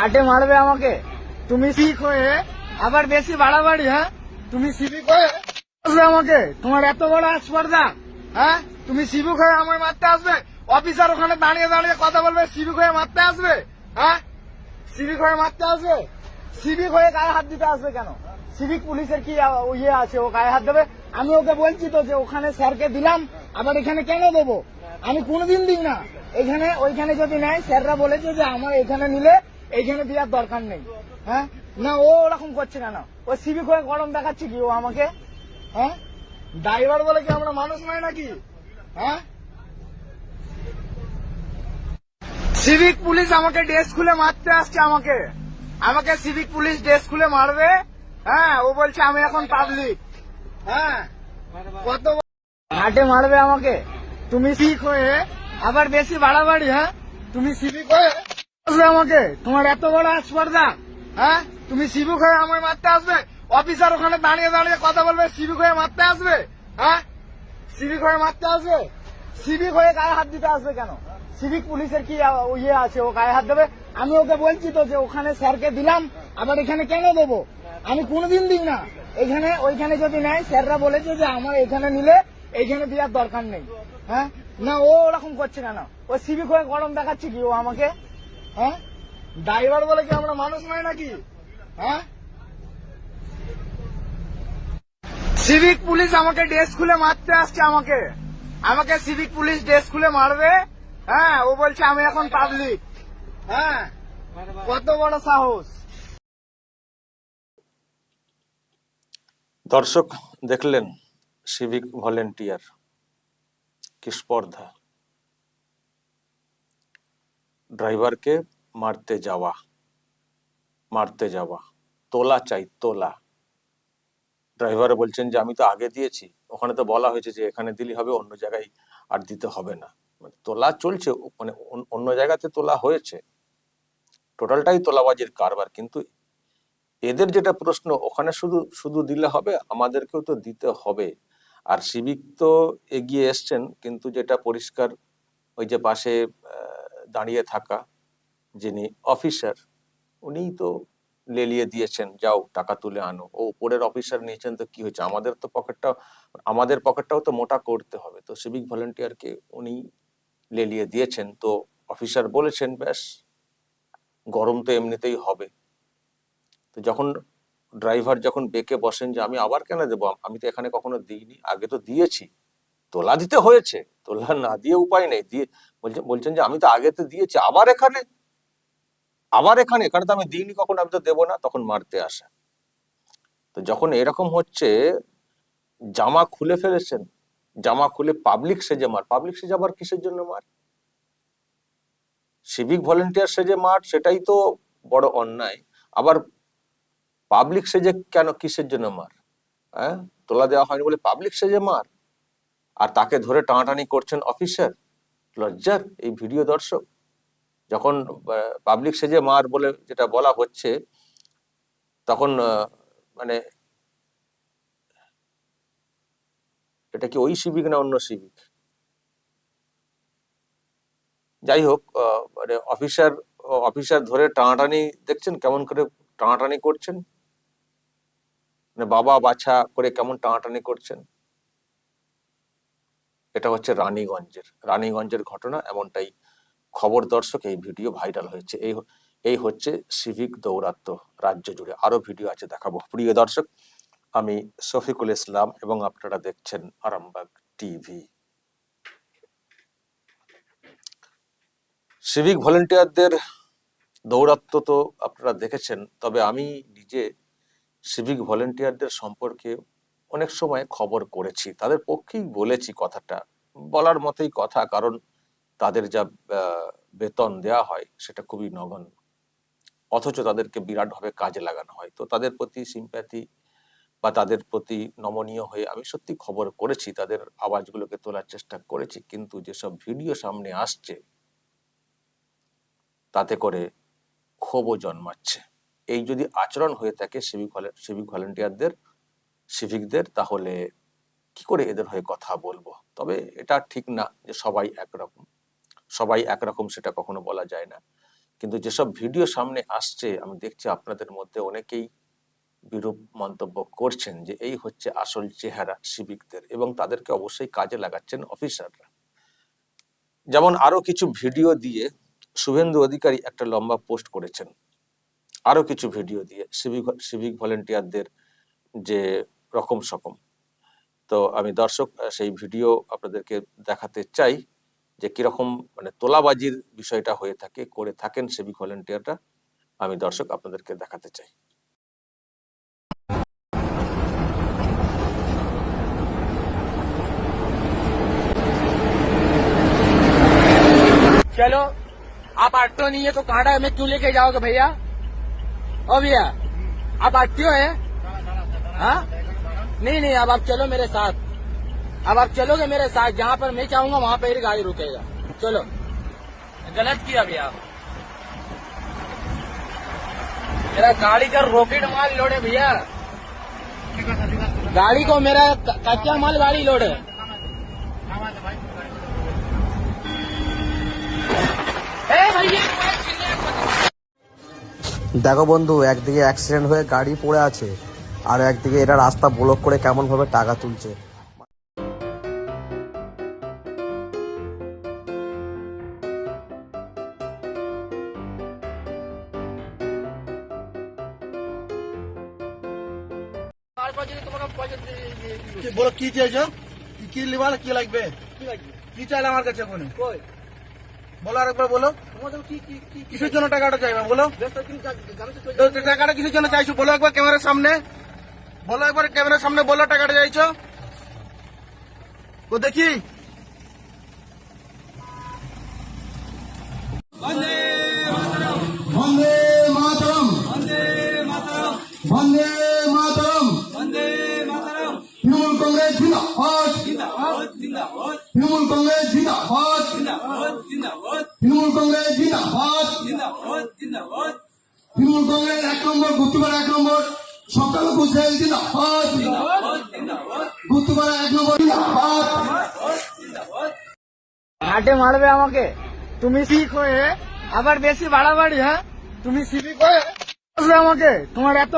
ঘাটে মারবে আমাকে। তুমি সিক হয়ে আবার বেশি বাড়াবাড়ি হ্যাঁ? তুমি সিভিক হয়ে আসবে আমাকে? তোমার এত বড় স্পর্ধা হ্যাঁ? তুমি সিভিক হয়ে আমায় মারতে আসবে? অফিসার ওখানে দাঁড়িয়ে দাঁড়িয়ে কথা বলবে সিভিক হয়ে মারতে আসবে? হ্যাঁ? সিভিক হয়ে মারতে আসবে? সিভিক হয়ে গায়ে হাত দিতে আসবে কেন? সিভিক পুলিশের কি ইয়ে আছে, ও গায়ে হাত দেবে? আমি ওকে বলছি তো যে ওখানে স্যারকে দিলাম, আবার এখানে কেন দেবো? আমি কোনোদিন দিই না। এখানে, ওইখানে যদি নেয়, স্যাররা বলেছে যে আমার এখানে নিলে এইখানে দেওয়ার দরকার নেই। হ্যাঁ? না, ও ওরকম করছে কেন? ও সিভিক হয়ে গরম দেখাচ্ছে কি ও আমাকে? হ্যাঁ? ড্রাইভার বলে কি আমরা মানুষ নয় নাকি? হ্যাঁ? সিভিক পুলিশ আমাকে ড্রেস খুলে মারতে আসছে আমাকে। আমাকে সিভিক পুলিশ ড্রেস খুলে মারবে। হ্যাঁ ও বলছে আমি এখন পাবলিক হ্যাঁ? কত হাটে মারবে আমাকে। তুমি সিক হয়ে আবার বেশি বাড়াবাড়ি হ্যাঁ? তুমি সিভিক হয়ে আমাকে, তোমার এত বড় স্পর্ধা হ্যাঁ? তুমি সিভিক হয়ে আমায় মারতে আসবে, অফিসার ওখানে দাঁড়িয়ে দাঁড়িয়ে কথা বলবে সিভিক হয়ে মারতে আসবে হ্যাঁ? সিভিক হয়ে মারতে আসবে সিভিক হয়ে গায়ে হাত দিতে আসবে কেন? সিভিক পুলিশের কি ইয়ে আছে, ও গায়ে হাত দেবে? আমি ওকে বলছি তো যে ওখানে স্যারকে দিলাম, আবার এখানে কেন দেবো? আমি কোনোদিন দিই না। এখানে, ওইখানে যদি নেয়, স্যাররা বলেছে যে আমার এখানে নিলে এইখানে দেওয়ার দরকার নেই হ্যাঁ? না, ও ওরকম করছে কেন? ও সিভিক হয়ে গরম দেখাচ্ছে কি? ও আমাকে হ্যাঁ? ড্রাইভার বলে কি আমরা মানুষ নয় নাকি? হ্যাঁ? সিভিক পুলিশ আমাকে ড্রেস খুলে মারতে আসছে আমাকে। আমাকে সিভিক পুলিশ ড্রেস খুলে মারবে। হ্যাঁ ও বলছে আমি এখন পাবলিক হ্যাঁ? কত বড় সাহস। দর্শক, দেখলেন সিভিক ভলেন্টিয়ার কি স্পর্ধা। ড্রাইভারকে মারতে যাওয়া মারতে যাওয়া, তোলা চাই, তোলা। ড্রাইভার বলছেন যে, আমি তো আগে দিয়েছি। ওখানে তো বলা হয়েছে যে, এখানে দিলে হবে, অন্য জায়গায় আর দিতে হবে না। মানে তোলা চলছে মানে অন্য- জায়গাতে তোলা হয়েছে। টোটালটাই তোলাবাজির কারবার। কিন্তু এদের যেটা প্রশ্ন, ওখানে শুধু শুধু দিলে হবে, আমাদেরকেও তো দিতে হবে। আর সিভিক তো এগিয়ে এসছেন, কিন্তু যেটা পরিষ্কার, ওই যে পাশে দাঁড়িয়ে থাকা যিনি অফিসার উনিই তো লেলিয়ে দিয়েছেন, যাও, টাকা তুলে আনো। ও উপরের অফিসার নিয়েছেন তো কি হয়েছে? আমাদের তো পকেটটা আমাদের পকেটটাও তো মোটা করতে হবে। তো সিভিক ভলেন্টিয়ারকে উনি লেলিয়ে দিয়েছেন। তো অফিসার বলেছেন, ব্যাস, গরম তো এমনিতেই হবে। তো যখন ড্রাইভার যখন বেঁকে বসেন যে, আমি আবার কেন দেবো? আমি তো এখানে কখনো দিইনি, আগে তো দিয়েছি। তোলা দিতে হয়েছে। তোলা না, দিয়ে উপায় নেই। দিয়ে বলছেন বলছেন যে আমি তো আগে তো দিয়েছি, আবার এখানে? আবার এখানে? এখানে তো আমি দিইনি কখন, আমি তো দেবো না, তখন মারতে আসে। তো যখন এরকম হচ্ছে, জামা খুলে ফেলেছেন, জামা খুলে পাবলিক সেজে মার। পাবলিক সেজে আবার কিসের জন্য মার? সিভিক ভলেন্টিয়ার সেজে মার, সেটাই তো বড় অন্যায়। আবার পাবলিক সেজে কেন কিসের জন্য মার? হ্যাঁ? তোলা দেওয়া হয়নি বলে পাবলিক সেজে মার? আর তাকে ধরে টানাটানি করছেন অফিসার লজ্জার এই ভিডিও দর্শক, যখন পাবলিক সেজে মার বলে যেটা বলা হচ্ছে, তখন মানে এটা কি ওই সিভিক না অন্য সিভিক যাই হোক মানে অফিসার অফিসার ধরে টানাটানি দেখছেন, কেমন করে টানাটানি করছেন? মানে বাবা বাছা করে কেমন টানাটানি করছেন? এটা হচ্ছে রানীগঞ্জের রানীগঞ্জের ঘটনা এমনটাই খবর দর্শক এই ভিডিও ভাইরাল হয়েছে। এই এই হচ্ছে সিভিক দৌরাত্ম রাজ্য জুড়ে। আরও ভিডিও আছে দেখাবো। প্রিয় দর্শক, আমি শফিকুল ইসলাম এবং আপনারা দেখছেন আরামবাগ টিভি। সিভিক ভলেন্টিয়ারদের দৌরাত্ম তো আপনারা দেখেছেন, তবে আমি নিজে সিভিক ভলেন্টিয়ারদের সম্পর্কে অনেক সময় খবর করেছি। তাদের পক্ষেই বলেছি কথাটা। বলার মতোই কথা, কারণ তাদের যা বেতন দেওয়া হয় সেটা খুবই নগণ্য। অথচ তাদেরকে বিরাটভাবে কাজে লাগানো হয়। তো তাদের প্রতি সিম্প্যাথি বা তাদের প্রতি নমনীয় হয়ে আমি সত্যি খবর করেছি, তাদের আওয়াজগুলোকে তোলার চেষ্টা করেছি। কিন্তু যেসব ভিডিও সামনে আসছে, তাতে করে ক্ষোভও জন্মাচ্ছে। এই যদি আচরণ হয়ে থাকে সিভিক ভলেন্টিয়ারদের সিভিকদের তাহলে কি করে এদের হয়ে কথা বলব? তবে এটা ঠিক না যে সবাই একরকম। সবাই একরকম সেটা কখনো বলা যায় না। কিন্তু যেসব ভিডিও সামনে আসছে, আমি দেখছি আপনাদের মধ্যে অনেকেই বিরূপ মন্তব্য করছেন যে এই হচ্ছে আসল চেহারা সিভিকদের এবং তাদেরকে অবশ্যই কাজে লাগাচ্ছেন অফিসাররা। যেমন আরও কিছু ভিডিও দিয়ে শুভেন্দু অধিকারী একটা লম্বা পোস্ট করেছেন। আরও কিছু ভিডিও দিয়ে সিভিক সিভিক ভলেন্টিয়ারদের যে রকম সকম তো আমি দর্শক আহ, সেই ভিডিও আপনাদেরকে দেখাতে চাই যে কিরকম মানে তোলাবাজির বিষয়টা হয়ে থাকে করে থাকেন সিভিক ভলেন্টিয়াররা আমি দর্শক আপনাদেরকে দেখাতে চাই चलो आप ऑटो नहीं है तो कांडा में क्यों लेके जाओगे भैया ओ भैया आप आरटीओ है हाँ नहीं नहीं अब आप चलो मेरे साथ अब आप चलोगे मेरे साथ जहाँ पर मैं चाहूंगा वहाँ पे ही गाड़ी रुकेगा चलो गलत किया भैया आप। मेरा गाड़ी का रॉकेट माल लोड है भैया गाड़ी को मेरा क- कच्चा माल गाड़ी लोड है ए भैया দেখো বন্ধু একদিকে অ্যাক্সিডেন্ট হয়ে গাড়ি পড়ে আছে আর একদিকে এরা রাস্তা ব্লক করে কেমন ভাবে টাকা তুলছে। কি- বলো কি চাইছো? কি- কি লিবাল কি লাগবে? কি চাইলে আমার কাছে এখন বলো আরেকবার বলো। কিসের জন্য টাকাটা চাইবে বলো? টাকাটা কিসের জন্য চাইছো? বলো একবার ক্যামেরার সামনে। বলো একবার ক্যামেরার সামনে বলো টাকাটা চাইছো? ও দেখি। বন্দে মাতরম। বন্দে মাতরম। তৃণমূল কংগ্রেস জিন্দাবাদ। তৃণমূল কংগ্রেস জিন্দাবাদ। তৃণমূল কংগ্রেস জিন্দাবাদ। তৃণমূল কংগ্রেস এক নম্বর গুত্তুপাড়া এক নম্বর। সংখ্যালঘু সেল জিন্দাবাদ গুত্তুপাড়া এক নম্বর জিন্দাবাদ ঘাটে মারবে আমাকে। তুমি সিক হয়ে আবার বেশি বাড়াবাড়ি হ্যাঁ? তুমি সিভিক হয়ে আমাকে। তোমার এত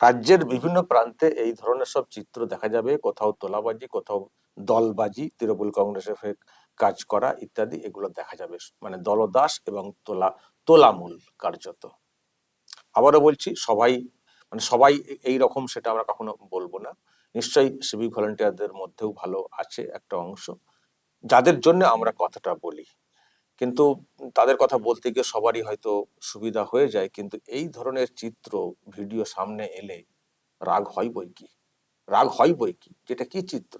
রাজ্যের বিভিন্ন প্রান্তে এই ধরনের সব চিত্র দেখা যাবে। কোথাও তোলাবাজি কোথাও দলবাজি তৃণমূল কংগ্রেসের হয়ে কাজ করা ইত্যাদি এগুলো দেখা যাবে। মানে দলদাস এবং তোলা তোলামূল কার্যত। আবারও বলছি, সবাই মানে সবাই এই রকম সেটা আমরা কখনো বলব না। নিশ্চয়ই সিভিক ভলেন্টিয়ারদের মধ্যেও ভালো আছে একটা অংশ। যাদের জন্য আমরা কথাটা বলি। কিন্তু তাদের কথা বলতে গিয়ে সবারই হয়তো সুবিধা হয়ে যায়, কিন্তু এই ধরনের চিত্র ভিডিও সামনে এলে রাগ হয় বই কি? রাগ হয় বই কি? যেটা কি চিত্র?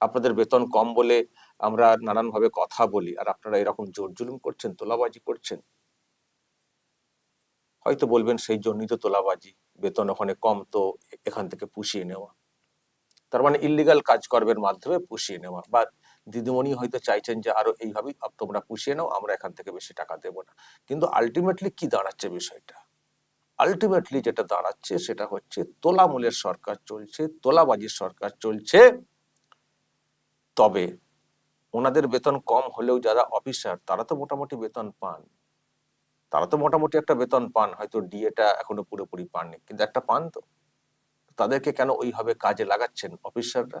আপনাদের বেতন কম বলে আমরা নানানভাবে কথা বলি, আর আপনারা এরকম জোর জুলুম করছেন, তোলাবাজি করছেন হয়তো বলবেন সেই জন্যই তো তোলাবাজি, বেতন ওখানে কম, তো এখান থেকে পুষিয়ে নেওয়া। তার মানে ইলিগাল কাজকর্মের মাধ্যমে পুষিয়ে নেওয়া। বা দিদিমণি হয়তো চাইছেন যে আরও এইভাবেই তোমরা পুষিয়ে নাও, আমরা এখান থেকে বেশি টাকা দেব না। কিন্তু আলটিমেটলি কি দাঁড়াচ্ছে বিষয়টা? আলটিমেটলি যেটা দাঁড়াচ্ছে সেটা হচ্ছে তোলামূলের সরকার চলছে, তোলাবাজির সরকার চলছে। তবে ওনাদের বেতন কম হলেও যারা অফিসার তারা তো মোটামুটি বেতন পান। তারা তো মোটামুটি একটা বেতন পান, হয়তো ডিএটা এখনও পুরোপুরি পাননি, কিন্তু একটা পান তো। তাদেরকে কেন ওইভাবে কাজে লাগাচ্ছেন অফিসাররা?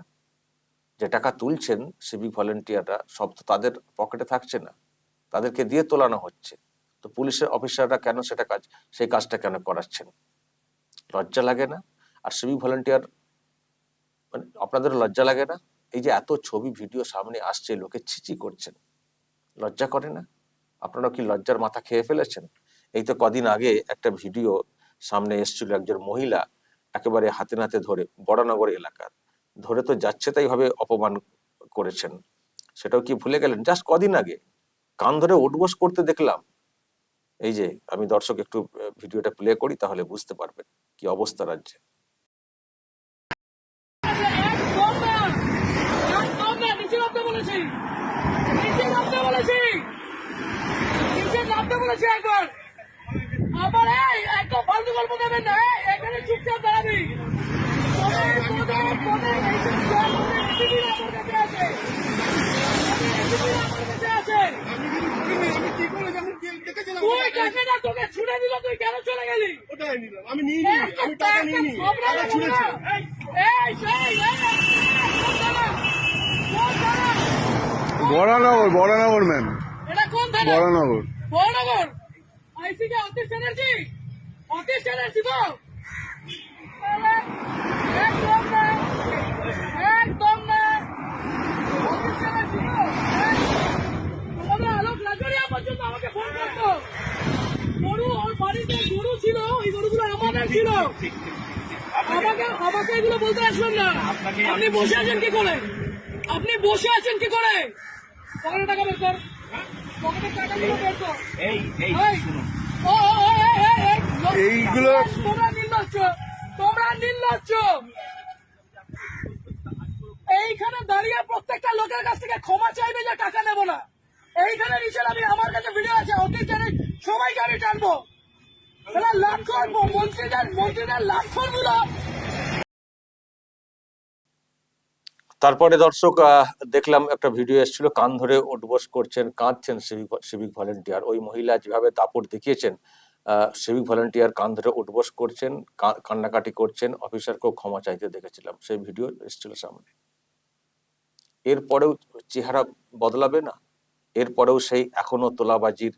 যে টাকা তুলছেন সিভিক ভলেন্টিয়াররা সব তো তাদের পকেটে থাকছে না। তাদেরকে দিয়ে তোলানো হচ্ছে। তো পুলিশের অফিসাররা কেন সেটা কাজ, সেই কাজটা কেন করাচ্ছেন? লজ্জা লাগে না? আর সিভিক ভলেন্টিয়ার মানে আপনাদের লজ্জা লাগে না? এই যে এত ছবি, ভিডিও সামনে আসছে, লোকে ছিচি করছেন। লজ্জা করে না? আপনারা কি লজ্জার মাথা খেয়ে ফেলেছেন? এই তো কদিন আগে একটা ভিডিও সামনে এসেছিল একজন মহিলা একেবারে হাতে নাতে ধরে বড়নগর এলাকার। ধরে তো যাচ্ছে তাই ভাবে অপমান করেছেন। সেটাও কি ভুলে গেলেন? জাস্ট কদিন আগে। কান ধরে উঠবোস করতে দেখলাম। এই যে, আমি দর্শক একটু ভিডিওটা প্লে করি তাহলে বুঝতে পারবেন কি অবস্থা রাজ্যে নিচে নামতে বলেছি নিচে নামতে বলেছি নামতে বলেছি একবার আমার এই এত ফালতু গল্প দেবেন না এখানে চুপচাপ দাঁড়াবি আমি নিয়ে আমি টাকা নিয়ে নিই টাকা ছুড়েছে বড়ানগর বড়ানগর ম্যাম এটা কোন থানা বড়ানগর বড়নগর আইসি কে অতীশ ব্যানার্জি অতীশ করতো। গরু বাড়িতে গরু ছিল গরুগুলো ছিল। আমাকে আমাকে এগুলো না। আপনি বসে আছেন কি করে? আপনি বসে আছেন কি করে? টাকা বের কর। এইগুলো- তোমরা নির্লজ্জ। তোমরা নির্লজ্জ। এইখানে দাঁড়িয়ে প্রত্যেকটা লোকের কাছ থেকে ক্ষমা চাইবে যে টাকা নেব না। এইখানে নিচে আমি আমার কাছে ভিডিও আছে অতীত জানি সবাইকে আমি টানবো। এরা লাক্ষর মন্ত্রীদের মন্ত্রীদের লাক্ষর তারপরে দর্শক দেখলাম একটা ভিডিও এসেছিল, কান ধরে উঠবোস করছেন, কাঁদছেন সিভিক সিভিক ভলেন্টিয়ার। ওই মহিলা যেভাবে দাপট দেখিয়েছেন সিভিক ভলেন্টিয়ার কান ধরে উঠবোস করছেন কান্নাকাটি করছেন, অফিসারকেও ক্ষমা চাইতে দেখেছিলাম। সেই ভিডিও এসেছিল সামনে। এরপরেও চেহারা বদলাবে না? এরপরেও সেই এখনও তোলাবাজির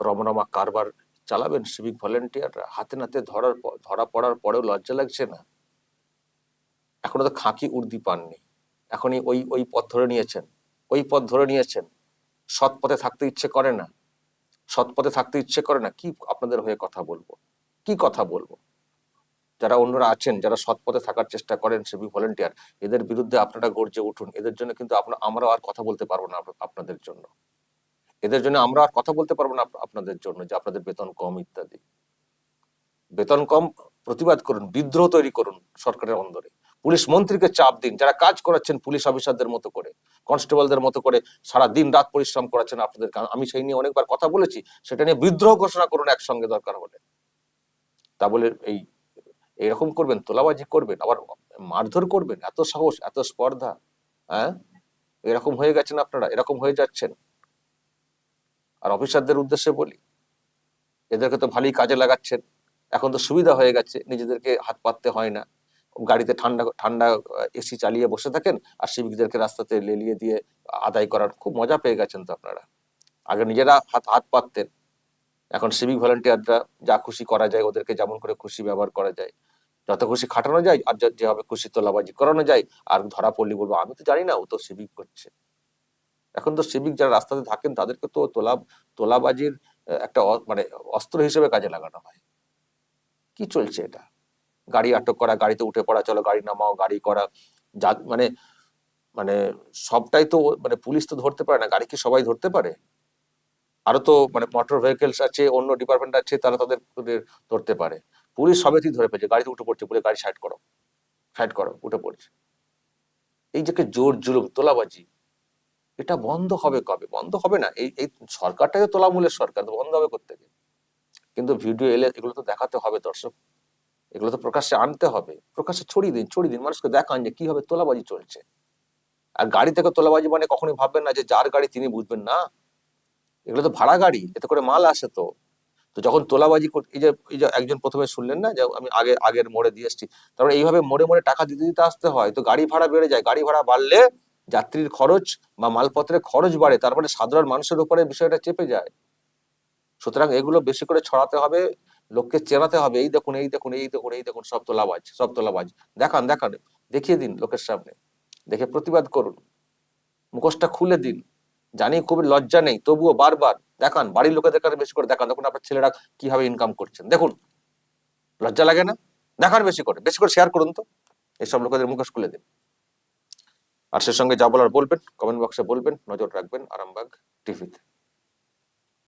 রমরমা কারবার চালাবেন সিভিক ভলেন্টিয়াররা? হাতে নাতে ধরার ধরা পড়ার পরেও লজ্জা লাগছে না? এখনও তো খাঁকি উর্দি পাননি। এখনই ওই ওই পথ ধরে নিয়েছেন। ওই পথ ধরে নিয়েছেন। সৎ পথে থাকতে ইচ্ছে করে না। সৎ পথে থাকতে ইচ্ছে করে না। কি আপনাদের হয়ে কথা বলব? কি কথা বলব? যারা অন্যরা আছেন, যারা সৎ পথে থাকার চেষ্টা করেন সিভিক ভলেন্টিয়ার এদের বিরুদ্ধে আপনারা গর্জে উঠুন। এদের জন্য কিন্তু আপনার আমরাও আর কথা বলতে পারব না আপনাদের জন্য। এদের জন্য আমরা আর কথা বলতে পারব না আপনাদের জন্য যে আপনাদের বেতন কম ইত্যাদি। বেতন কম প্রতিবাদ করুন, বিদ্রোহ তৈরি করুন সরকারের অন্দরে। পুলিশ মন্ত্রীকে চাপ দিন। যারা কাজ করাচ্ছেন পুলিশ অফিসারদের মতো করে, কনস্টেবলদের মতো করে সারা দিন রাত পরিশ্রম করাচ্ছেন আপনাদের আমি সেই নিয়ে অনেকবার কথা বলেছি, সেটা নিয়ে বিদ্রোহ ঘোষণা করুন একসঙ্গে দরকার হলে। তা বলে এই, এরকম করবেন, তোলাবাজি করবেন, আবার মারধর করবেন, এত সাহস, এত স্পর্ধা হ্যাঁ? এরকম হয়ে গেছেন আপনারা, এরকম হয়ে যাচ্ছেন। আর অফিসারদের উদ্দেশ্যে বলি, এদেরকে তো ভালোই কাজে লাগাচ্ছেন। এখন তো সুবিধা হয়ে গেছে, নিজেদেরকে হাত পাততে হয় না। গাড়িতে ঠান্ডা ঠান্ডা এসি চালিয়ে বসে থাকেন আর সিভিকদেরকে রাস্তাতে লেলিয়ে দিয়ে আদায় করার খুব মজা পেয়ে গেছেন তো আপনারা। আগে নিজেরা হাত হাত পাততেন। এখন সিভিক ভলেন্টিয়াররা যা খুশি করা যায়, ওদেরকে যেমন করে খুশি ব্যবহার করা যায়। যত খুশি খাটানো যায়, আর যেভাবে খুশি তোলাবাজি করানো যায়, আর ধরা পড়লি বলব, আমি তো জানি না, ও তো সিভিক করছে। এখন তো সিভিক যারা রাস্তাতে থাকেন, তাদেরকে তো তোলা, তোলাবাজির একটা মানে অস্ত্র হিসেবে কাজে লাগানো হয়। কি চলছে এটা? গাড়ি আটক করা, গাড়িতে উঠে পড়া, চলো গাড়ি নামাও, গাড়ি করা, যা মানে মানে সবটাই তো মানে পুলিশ তো ধরতে পারে না গাড়ি কি সবাই ধরতে পারে। আরও তো মানে মোটর ভেহিকেলস আছে, অন্য ডিপার্টমেন্ট আছে, তারা তাদের ধরতে পারে। পুলিশ সবেতেই ধরে পেয়েছে গাড়িতে উঠে পড়ছে বলে গাড়ি সাইড করো সাইড করো, উঠে পড়ছে। এই যে জোর জুলুম, তোলাবাজি, এটা বন্ধ হবে কবে? বন্ধ হবে না, এই এই সরকারটাই তো তোলামূলের সরকার, বন্ধ হবে করতে কিন্তু ভিডিও এলে এগুলো তো দেখাতে হবে দর্শক। এগুলো তো প্রকাশ্যে আনতে হবে। প্রকাশ্যে ছড়িয়ে দিন ছড়িয়ে দিন। মানুষকে দেখান যে কীভাবে তোলাবাজি চলছে। আর গাড়ি থেকে তোলাবাজি মানে কখনোই ভাববেন না যে যার গাড়ি তিনি বুঝবেন না। এগুলো তো ভাড়া গাড়ি, এতে করে মাল আসে তো। তো যখন তোলাবাজি এই যে এই যে একজন প্রথমে শুনলেন না যে আমি আগে, আগের মোড়ে দিয়ে এসছি, তারপরে এইভাবে মোড়ে মোড়ে টাকা দিতে দিতে আসতে হয়, তো গাড়ি ভাড়া বেড়ে যায়। গাড়ি ভাড়া বাড়লে যাত্রীর খরচ বা মালপত্রের খরচ বাড়ে তারপরে সাধারণ মানুষের উপরে বিষয়টা চেপে যায়। সুতরাং এগুলো বেশি করে ছড়াতে হবে। লোককে চেনাতে হবে, এই দেখুন এই দেখুন এই দেখুন এই দেখুন, সব তোলাবাজ সব তোলাবাজ। দেখান দেখান, দেখিয়ে দিন লোকের সামনে। দেখে প্রতিবাদ করুন। মুখোশটা খুলে দিন। জানি খুবই লজ্জা নেই, তবুও বারবার দেখান, বাড়ির লোকেদের কাছে বেশি করে দেখান, দেখুন আপনার ছেলেরা কীভাবে ইনকাম করছেন, দেখুন। লজ্জা লাগে না? দেখান বেশি করে বেশি করে শেয়ার করুন তো। এইসব লোকেদের মুখোশ খুলে দিন। আর সে সঙ্গে যা বলার বলবেন কমেন্ট বক্সে বলবেন, নজর রাখবেন, আরামবাগ টিভিতে।